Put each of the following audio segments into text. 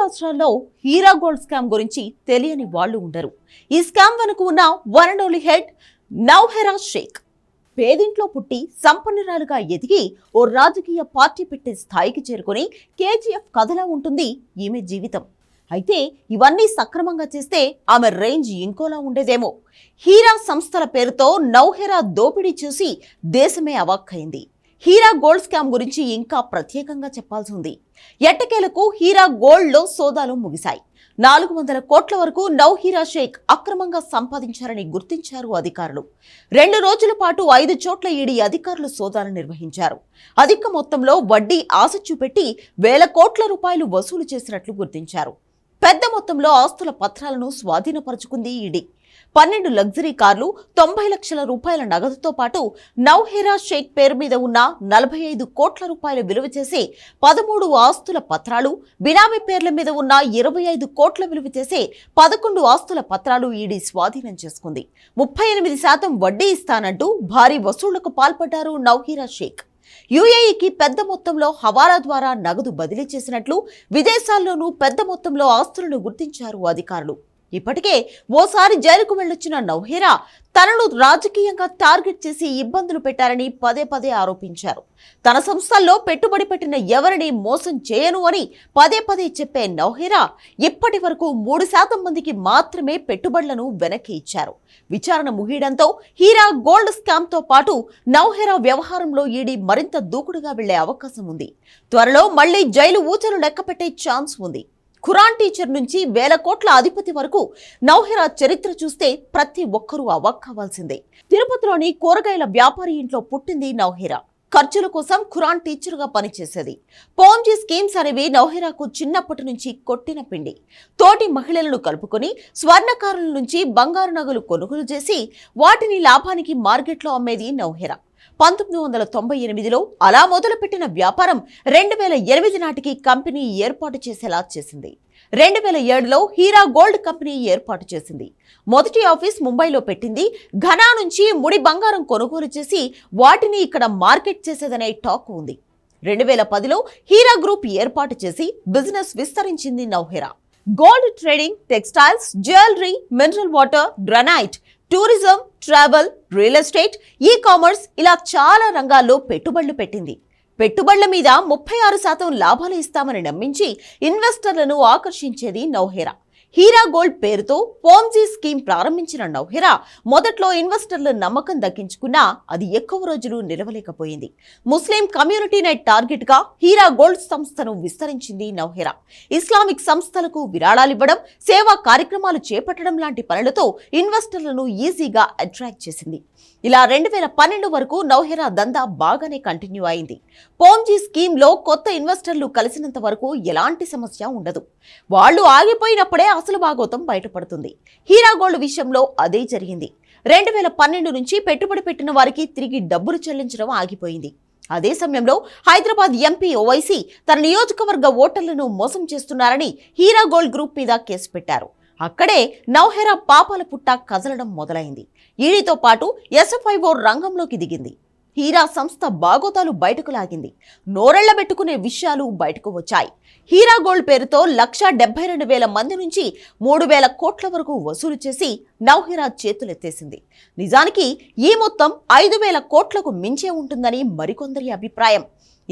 రాష్ట్రాల్లో Heera gold scam గురించి తెలియని వాళ్ళు ఉండరు. ఈ స్కామ్ వెనుక ఉన్న one and only head Nowhera Shaik. పేదింట్లో పుట్టి సంపన్నురాలుగా ఎదిగి ఓ రాజకీయ పార్టీ పెట్టే స్థాయికి చేరుకుని కేజీఎఫ్ కథలా ఉంటుంది ఈమె జీవితం. అయితే ఇవన్నీ సక్రమంగా చేస్తే ఆమె రేంజ్ ఇంకోలా ఉండేదేమో. హీరా సంస్థల పేరుతో నౌహెరా దోపిడీ చూసి దేశమే అవాక్కైంది. హీరా గోల్డ్ స్కామ్ గురించి ఇంకా ప్రత్యేకంగా చెప్పాల్సి ఉంది. ఎట్టకేలకు హీరా గోల్డ్లో సోదాలు ముగిశాయి. నాలుగు వందల కోట్ల వరకు నౌ హీరా షేక్ అక్రమంగా సంపాదించారని గుర్తించారు అధికారులు. రెండు రోజుల పాటు ఐదు చోట్ల ఈడీ అధికారులు సోదాలు నిర్వహించారు. అధిక మొత్తంలో వడ్డీ ఆశ చూపెట్టి వేల కోట్ల రూపాయలు వసూలు చేసినట్లు గుర్తించారు. పెద్ద మొత్తంలో ఆస్తుల పత్రాలను స్వాధీనపరుచుకుంది ఈడీ. పన్నెండు లగ్జరీ కార్లు తొంభై లక్షల రూపాయల నగదుతో పాటు నౌహెరా షేక్ పేరు మీద ఉన్న నలభై ఐదు కోట్ల రూపాయల విలువ చేసే పదమూడు ఆస్తుల పత్రాలు బినామీ పేర్ల మీద ఉన్న ఇరవై ఐదు కోట్ల విలువ చేసే పదకొండు ఆస్తుల పత్రాలు ఈడీ స్వాధీనం చేసుకుంది. ముప్పై ఎనిమిది శాతం వడ్డీ ఇస్తానంటూ భారీ వసూళ్ళకు పాల్పడ్డారు నౌహీరా షేక్. యుఏఈకి పెద్ద మొత్తంలో హవాలా ద్వారా నగదు బదిలీ చేసినట్లు విదేశాల్లోనూ పెద్ద మొత్తంలో ఆస్తులను గుర్తించారు అధికారులు. ఇప్పటికే ఓసారి జైలుకు వెళ్ళొచ్చిన నౌహేరా తనను రాజకీయంగా టార్గెట్ చేసి ఇబ్బందులు పెట్టారని పదే పదే ఆరోపించారు. తన సంస్థల్లో పెట్టుబడి పెట్టిన ఎవరిని మోసం చేయను అని పదే పదే చెప్పే నౌహేరా ఇప్పటి వరకు మూడు శాతం మందికి మాత్రమే పెట్టుబడులను వెనక్కి ఇచ్చారు. విచారణ ముగియడంతో హీరా గోల్డ్ స్కామ్తో పాటు నౌహెరా వ్యవహారంలో ఈడీ మరింత దూకుడుగా వెళ్ళే అవకాశం ఉంది. త్వరలో మళ్ళీ జైలు ఊచలు లెక్కపెట్టే ఛాన్స్ ఉంది. ఖురాన్ టీచర్ నుంచి వేల కోట్ల అధిపతి వరకు నౌహెరా చరిత్ర చూస్తే ప్రతి ఒక్కరూ అవాక్కవ్వాల్సిందే తిరుపతిలోని కూరగాయల వ్యాపారి ఇంట్లో పుట్టింది నౌహెరా. ఖర్చుల కోసం ఖురాన్ టీచర్గా పనిచేసేది. పోంజీ స్కీమ్స్ అనేవి నౌహెరాకు చిన్నప్పటి నుంచి కొట్టిన పిండి. తోటి మహిళలను కలుపుకొని స్వర్ణకారుల నుంచి బంగారు నగలు కొనుగోలు చేసి వాటిని లాభానికి మార్కెట్లో అమ్మేది నౌహెరా. పంతొమ్మిది వందల తొంభై ఎనిమిదిలో అలా మొదలుపెట్టిన వ్యాపారం రెండు వేల ఎనిమిది నాటికి కంపెనీ ఏర్పాటు చేసేలా చేసింది. రెండు వేల ఏడులో హీరా గోల్డ్ కంపెనీ ఏర్పాటు చేసింది. మొదటి ఆఫీస్ ముంబైలో పెట్టింది. ఘనా నుంచి ముడి బంగారం కొనుగోలు చేసి వాటిని ఇక్కడ మార్కెట్ చేసేదనే టాక్ ఉంది. రెండు వేల పదిలో హీరా గ్రూప్ ఏర్పాటు చేసి బిజినెస్ విస్తరించింది Nowhera. Gold trading textiles jewellery mineral water granite tourism travel real estate e commerce ఇలా చాలా రంగాల్లో పెట్టుబడులు పెట్టింది. పెట్టుబడుల మీద ముప్పై ఆరు శాతం లాభాలు ఇస్తామని నమ్మించి ఇన్వెస్టర్లను ఆకర్షించేది నౌహెరా. హీరా గోల్డ్ పేరుతో పోంజీ స్కీమ్ ప్రారంభించిన నౌహెరా మొదట్లో ఇన్వెస్టర్ల నమ్మకం దక్కించుకున్నా అది ఎక్కువ రోజులు నిలవలేకపోయింది. ముస్లిం కమ్యూనిటీనే టార్గెట్గా హీరా గోల్డ్ సంస్థను విస్తరించింది నౌహిరా. ఇస్లామిక్ సంస్థలకు విరాళాలివ్వడం సేవా కార్యక్రమాలు చేపట్టడం లాంటి పనులతో ఇన్వెస్టర్లను ఈజీగా అట్రాక్ట్ చేసింది. ఇలా రెండు వేల పన్నెండు వరకు నౌహెరా దందా బాగానే కంటిన్యూ అయింది. పోంజీ స్కీమ్లో కొత్త ఇన్వెస్టర్లు కలిసినంత వరకు ఎలాంటి సమస్య ఉండదు. వాళ్ళు ఆగిపోయినప్పుడే అసలు భాగోతం బయటపడుతుంది. హీరా గోల్డ్ విషయంలో అదే జరిగింది. రెండు వేల పన్నెండు నుంచి పెట్టుబడి పెట్టిన వారికి తిరిగి డబ్బులు చెల్లించడం ఆగిపోయింది. అదే సమయంలో హైదరాబాద్ ఎంపీ ఓవైసీ తన నియోజకవర్గ ఓటర్లను మోసం చేస్తున్నారని హీరా గోల్డ్ గ్రూప్ మీద కేసు పెట్టారు. అక్కడే నౌహెరా పాపాల పుట్ట కదలడం మొదలైంది. ఈడీతో పాటు ఎస్ఎఫ్ఐఓ రంగంలోకి దిగింది. హీరా సంస్థ బాగోతాలు బయటకు లాగింది. నోరెళ్ళబెట్టుకునే విషయాలు బయటకు వచ్చాయి. హీరా గోల్డ్ పేరుతో లక్ష డెబ్బై రెండు వేల మంది నుంచి మూడు వేల కోట్ల వరకు వసూలు చేసి నౌహీరా చేతులెత్తేసింది. నిజానికి ఈ మొత్తం ఐదు వేల కోట్లకు మించే ఉంటుందని మరికొందరి అభిప్రాయం.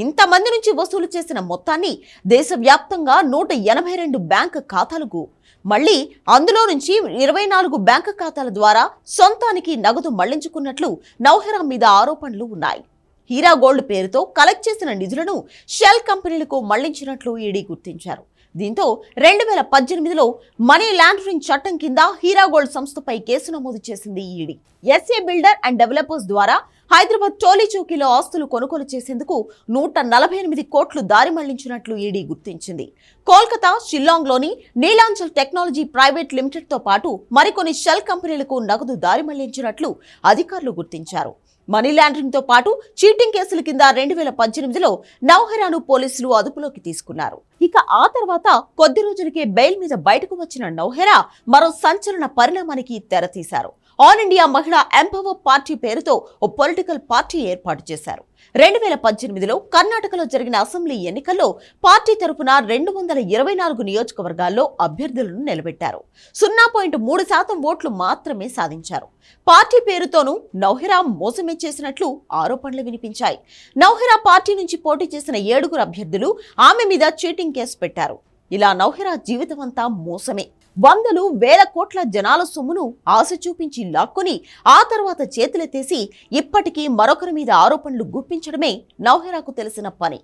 ఇంతమంది నుంచి వసూలు చేసిన మొత్తాన్ని దేశవ్యాప్తంగా నూట ఎనభై రెండు బ్యాంక్ ఖాతాలకు మళ్ళీ అందులో నుంచి ఇరవై నాలుగు బ్యాంక్ ఖాతాల ద్వారా సొంతానికి నగదు మళ్ళించుకున్నట్లు నౌహెరా మీద ఆరోపణలు ఉన్నాయి. హీరా గోల్డ్ పేరుతో కలెక్ట్ చేసిన నిధులను షెల్ కంపెనీలకు మళ్ళించినట్లు ఈడీ గుర్తించారు. దీంతో రెండు వేల పద్దెనిమిదిలో మనీ లాండరింగ్ చట్టం కింద హీరా గోల్డ్ సంస్థపై కేసు నమోదు చేసింది ED. SA builder and developers ద్వారా హైదరాబాద్ టోలీ చౌకీలో ఆస్తులు కొనుగోలు చేసేందుకు నూట నలభై ఎనిమిది కోట్లు దారి మళ్ళించినట్లు ఈడీ గుర్తించింది. కోల్కతా షిల్లాంగ్లోని నీలాంచల్ టెక్నాలజీ ప్రైవేట్ లిమిటెడ్తో పాటు మరికొన్ని షెల్ కంపెనీలకు నగదు దారి మళ్ళించినట్లు అధికారులు గుర్తించారు. మనీ లాండరింగ్తో పాటు చీటింగ్ కేసుల కింద రెండు వేల పద్దెనిమిదిలో నౌహెరాను పోలీసులు అదుపులోకి తీసుకున్నారు. ఇక ఆ తర్వాత కొద్ది రోజులకే బెయిల్ మీద బయటకు వచ్చిన నౌహెరా మరో సంచలన పరిణామానికి తెరతీశారు. All India Mahila empower party పేరుతో ఓ పొలిటికల్ పార్టీ ఏర్పాటు చేశారు. రెండు వేల పద్దెనిమిదిలో కర్ణాటకలో జరిగిన అసెంబ్లీ ఎన్నికల్లో పార్టీ తరపున రెండు వందల ఇరవై నాలుగు నియోజకవర్గాల్లో అభ్యర్థులను నిలబెట్టారు. సున్నా పాయింట్ మూడు శాతం ఓట్లు మాత్రమే సాధించారు. పార్టీ పేరుతోనూ నౌహెరా మోసమే చేసినట్లు ఆరోపణలు వినిపించాయి. నౌహెరా పార్టీ నుంచి పోటీ చేసిన ఏడుగురు అభ్యర్థులు ఆమె మీద చీటింగ్ కేసు పెట్టారు. ఇలా నౌహెరా జీవితమంతా మోసమే. వందలు వేల కోట్ల జనాల సొమ్మును ఆశ చూపించి లాక్కుని ఆ తర్వాత చేతులెత్తేసి ఇప్పటికీ మరొకరి మీద ఆరోపణలు గుప్పించడమే నౌహెరాకు తెలిసిన పని.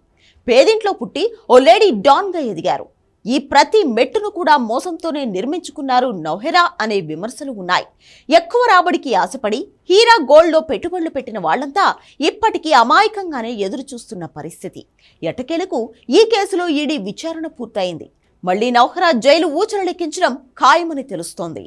పేదింట్లో పుట్టి ఓ లేడీ డాన్గా ఎదిగారు. ఈ ప్రతి మెట్టును కూడా మోసంతోనే నిర్మించుకున్నారు నౌహెరా అనే విమర్శలు ఉన్నాయి. ఎక్కువ రాబడికి ఆశపడి హీరా గోల్డ్లో పెట్టుబడులు పెట్టిన వాళ్ళంతా ఇప్పటికీ అమాయకంగానే ఎదురు చూస్తున్న పరిస్థితి. ఎటకేలకు ఈ కేసులో ఈడీ విచారణ పూర్తయింది. మళ్ళీ నౌహరా జైలు ఊచలు లెక్కించడం ఖాయమని తెలుస్తోంది.